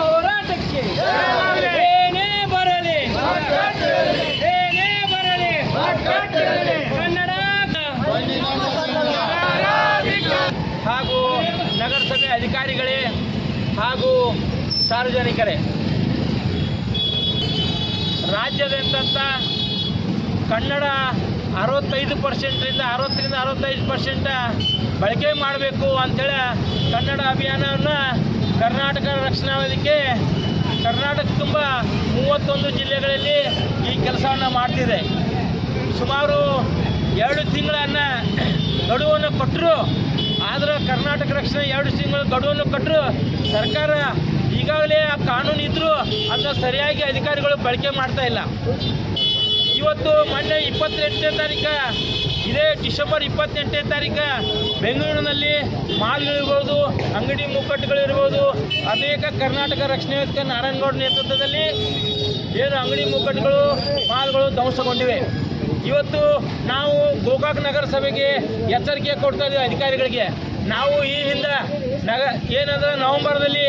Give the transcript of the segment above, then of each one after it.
ಹೋರಾಟಕ್ಕೆ? ಹಾಗೂ ನಗರಸಭೆ ಅಧಿಕಾರಿಗಳೇ ಹಾಗೂ ಸಾರ್ವಜನಿಕರೇ ರಾಜ್ಯದಂತ ಕನ್ನಡ ಅರವತ್ತೈದು ಪರ್ಸೆಂಟ್ರಿಂದ ಅರವತ್ತರಿಂದ ಅರವತ್ತೈದು ಪರ್ಸೆಂಟ ಬಳಕೆ ಮಾಡಬೇಕು ಅಂಥೇಳಿ ಕನ್ನಡ ಅಭಿಯಾನವನ್ನು ಕರ್ನಾಟಕ ರಕ್ಷಣಾ ವೇದಿಕೆ, ಕರ್ನಾಟಕ ತುಂಬ ಮೂವತ್ತೊಂದು ಜಿಲ್ಲೆಗಳಲ್ಲಿ ಈ ಕೆಲಸವನ್ನು ಮಾಡ್ತಿದೆ. ಸುಮಾರು ಎರಡು ತಿಂಗಳನ್ನು ಗಡುವನ್ನು ಕೊಟ್ಟರು ಆದರೆ ಕರ್ನಾಟಕ ರಕ್ಷಣೆ ಎರಡು ತಿಂಗಳ ಗಡುವನ್ನು ಕೊಟ್ಟರು ಸರ್ಕಾರ ಈಗಾಗಲೇ ಆ ಕಾನೂನು ಇದ್ದರೂ ಅದನ್ನು ಸರಿಯಾಗಿ ಅಧಿಕಾರಿಗಳು ಬಳಕೆ ಮಾಡ್ತಾ ಇಲ್ಲ. ಇವತ್ತು ಮೊನ್ನೆ ಇಪ್ಪತ್ತೆಂಟನೇ ತಾರೀಕು, ಇದೇ ಡಿಸೆಂಬರ್ ಇಪ್ಪತ್ತೆಂಟನೇ ತಾರೀಕು ಬೆಂಗಳೂರಿನಲ್ಲಿ ಮಾಲ್ಗಳಿರ್ಬೋದು, ಅಂಗಡಿ ಮುಕ್ಕಟ್ಟುಗಳಿರ್ಬೋದು, ಅನೇಕ ಕರ್ನಾಟಕ ರಕ್ಷಣೆ ವೇದಿಕೆ ನಾರಾಯಣಗೌಡ ನೇತೃತ್ವದಲ್ಲಿ ಏನು ಅಂಗಡಿ ಮುಕ್ಕಟ್ಟುಗಳು, ಮಾಲ್ಗಳು ಧ್ವಂಸಗೊಂಡಿವೆ. ಇವತ್ತು ನಾವು ಗೋಕಾಕ್ ನಗರಸಭೆಗೆ ಎಚ್ಚರಿಕೆ ಕೊಡ್ತಾ ಇದ್ದೀವಿ ಅಧಿಕಾರಿಗಳಿಗೆ. ನಾವು ಈ ಹಿಂದೆ ನಗ ಏನಂದ್ರೆ ನವೆಂಬರ್ದಲ್ಲಿ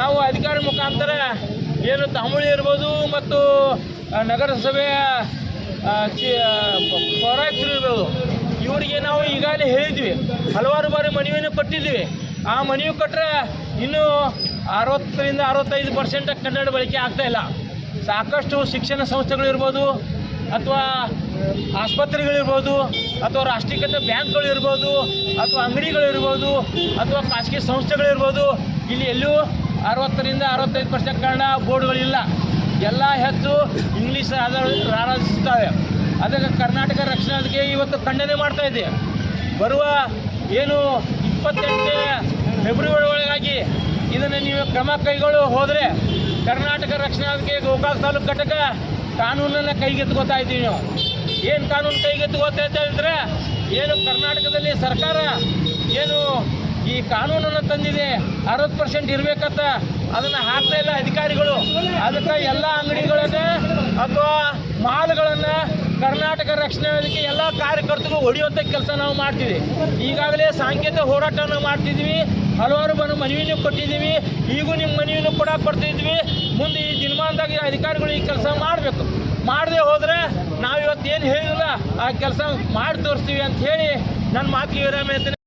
ನಾವು ಅಧಿಕಾರಿ ಮುಖಾಂತರ ಏನು ತಮಿಳು ಇರ್ಬೋದು ಮತ್ತು ನಗರಸಭೆಯ ಪೌರಾಯುಕ್ತರು ಇರ್ಬೋದು. ಇವರಿಗೆ ನಾವು ಈಗಾಗಲೇ ಹೇಳಿದ್ವಿ. ಹಲವಾರು ಬಾರಿ ಮನವಿಯನ್ನು ಕೊಟ್ಟಿದ್ವಿ ಆ ಮನವಿ ಕೊಟ್ಟರೆ ಇನ್ನೂ ಅರವತ್ತರಿಂದ ಅರವತ್ತೈದು ಪರ್ಸೆಂಟ್ ಕನ್ನಡ ಬಳಕೆ ಆಗ್ತಾ ಇಲ್ಲ. ಸಾಕಷ್ಟು ಶಿಕ್ಷಣ ಸಂಸ್ಥೆಗಳಿರ್ಬೋದು ಅಥವಾ ಆಸ್ಪತ್ರೆಗಳಿರ್ಬೋದು ಅಥವಾ ರಾಷ್ಟ್ರೀಕೃತ ಬ್ಯಾಂಕ್ಗಳಿರ್ಬೋದು ಅಥವಾ ಅಂಗಡಿಗಳಿರ್ಬೋದು ಅಥವಾ ಖಾಸಗಿ ಸಂಸ್ಥೆಗಳಿರ್ಬೋದು ಇಲ್ಲಿ ಎಲ್ಲೂ ಅರವತ್ತರಿಂದ ಅರವತ್ತೈದು ಪರ್ಸೆಂಟ್ ಕನ್ನಡ ಬೋರ್ಡ್ಗಳಿಲ್ಲ. ಎಲ್ಲ ಹೆಚ್ಚು ಇಂಗ್ಲೀಷ್ ಆರಾಧಿಸುತ್ತವೆ ಅದಕ್ಕೆ ಕರ್ನಾಟಕ ರಕ್ಷಣಾ ವೇದಿಕೆ ಇವತ್ತು ಖಂಡನೆ ಮಾಡ್ತಾ ಇದೆ. ಬರುವ ಏನು ಇಪ್ಪತ್ತೆಂಟನೇ ಫೆಬ್ರವರಿ ಒಳಗಾಗಿ ಇದನ್ನು ನೀವು ಕ್ರಮ ಕೈಗೊಳ್ಳು ಹೋದರೆ ಕರ್ನಾಟಕ ರಕ್ಷಣಾ ವೇದಿಕೆ ಗೋಕಾಕ್ ತಾಲೂಕು ಘಟಕ ಕಾನೂನನ್ನು ಕೈಗೆತ್ಕೋತಾ ಇದ್ದೀವಿ ನಾವು. ಏನು ಕಾನೂನು ಕೈಗೆತ್ಕೋತಾ ಇದ್ದರೆ ಏನು ಕರ್ನಾಟಕದಲ್ಲಿ ಸರ್ಕಾರ ಏನು ಈ ಕಾನೂನನ್ನು ತಂದಿದೆ. ಅರವತ್ತು ಪರ್ಸೆಂಟ್ ಇರಬೇಕಂತ ಅದನ್ನು ಹಾಕ್ತಾ ಇಲ್ಲ ಅಧಿಕಾರಿಗಳು. ಅದಕ್ಕೆ ಎಲ್ಲ ಅಂಗಡಿಗಳನ್ನ ಅಥವಾ ಮಾಲ್ಗಳನ್ನು ಕರ್ನಾಟಕ ರಕ್ಷಣೆ ವೇದಿಕೆ ಎಲ್ಲ ಕಾರ್ಯಕರ್ತರು ಹೊಡೆಯುವಂಥ ಕೆಲಸ ನಾವು ಮಾಡ್ತೀವಿ. ಈಗಾಗಲೇ ಸಾಂಕೇತಿಕ ಹೋರಾಟವನ್ನು ಮಾಡ್ತಿದ್ವಿ ಹಲವಾರು ಮನ ಮನವಿನೂ ಕೊಟ್ಟಿದ್ದೀವಿ. ಈಗೂ ನಿಮ್ಮ ಮನವಿನೂ ಕೂಡ ಕೊಡ್ತಿದ್ವಿ. ಮುಂದೆ ಈ ದಿನಮಾನದಾಗ ಅಧಿಕಾರಿಗಳು ಈ ಕೆಲಸ ಮಾಡಬೇಕು. ಮಾಡದೆ ಹೋದರೆ ನಾವು ಇವತ್ತು ಏನು ಹೇಳಿಲ್ಲ, ಆ ಕೆಲಸ ಮಾಡಿ ತೋರಿಸ್ತೀವಿ ಅಂತ ಹೇಳಿ ನನ್ನ ಮಾತು ವಿರಾಮ